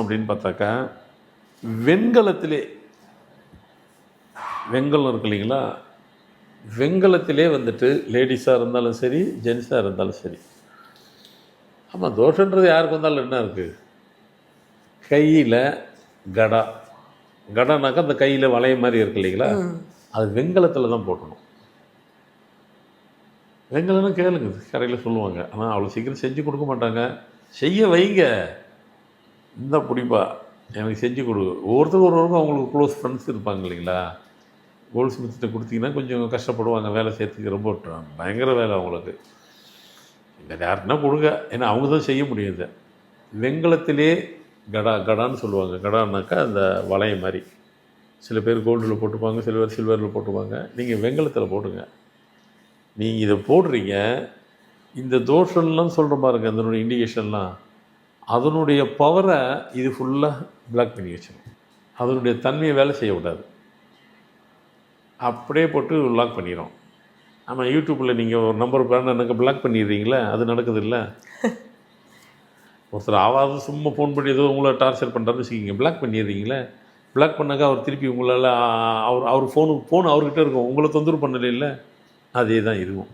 அப்படின்னு பார்த்தாக்கா வெண்கலத்திலே வெண்கலம் இருக்கு இல்லைங்களா? வெண்கலத்திலே வந்துட்டு லேடிஸாக இருந்தாலும் சரி ஜென்ஸாக இருந்தாலும் சரி. ஆமாம் தோஷன்றது யாருக்கு வந்தாலும் என்ன இருக்குது கையில் கடா. கடானாக்கா அந்த கையில் வளைய மாதிரி இருக்கு இல்லைங்களா? அது வெண்கலத்தில் தான் போட்டணும். வெண்கலம்னு கேளுங்க கடையில் சொல்லுவாங்க. ஆனால் அவ்வளோ சீக்கிரம் செஞ்சு கொடுக்க மாட்டாங்க. செய்ய வைங்க. இந்த பிடிப்பா. எனக்கு செஞ்சு கொடு. ஒவ்வொருத்தரும் ஒருவருக்கும் அவங்களுக்கு க்ளோஸ் ஃப்ரெண்ட்ஸ் இருப்பாங்க இல்லைங்களா? கோல்ட் ஸ்மித்திட்ட கொடுத்தீங்கன்னா கொஞ்சம் கஷ்டப்படுவாங்க வேலை செய்யறதுக்கு ரொம்ப பயங்கர வேலை அவங்களுக்கு. வேறு யாருன்னா கொடுங்க. ஏன்னா அவங்க தான் செய்ய முடியாது வெங்கலத்திலே கடா கடான்னு சொல்லுவாங்க. கடான்னாக்கா அந்த வளையம் மாதிரி. சில பேர் கோல்டில் போட்டுப்பாங்க சில பேர் சில்வரில் போட்டுப்பாங்க. நீங்கள் வெங்கலத்தில் போடுங்க. நீங்கள் இதை போடுறீங்க. இந்த தோஷம்லாம் சொல்கிற பாருங்க அதனுடைய இண்டிகேஷன்லாம் அதனுடைய பவரை இது ஃபுல்லாக பிளாக் பண்ணி வச்சிடும் அதனுடைய தன்மையை வேலை செய்ய விடாது. அப்படியே போட்டு லாக் பண்ணிடும் ஆமாம் யூடியூப்பில் நீங்கள் ஒரு நம்பர் பேர் எனக்கு பிளாக் பண்ணிடுறீங்களே அது நடக்குது இல்லை ஒருத்தர் ஆவாது சும்மா ஃபோன் பண்ணி ஏதோ உங்களை டார்ச்சர் பண்ணுறான்னு வச்சுக்கிங்க பிளாக் பண்ணிடுறீங்களே? பிளாக் பண்ணாக்கா அவர் திருப்பி உங்களால் அவர் அவர் ஃபோனு ஃபோன் அவர்கிட்ட இருக்கும். உங்களை தொந்தரவு பண்ணலை இல்லை அதே தான் இதுவும்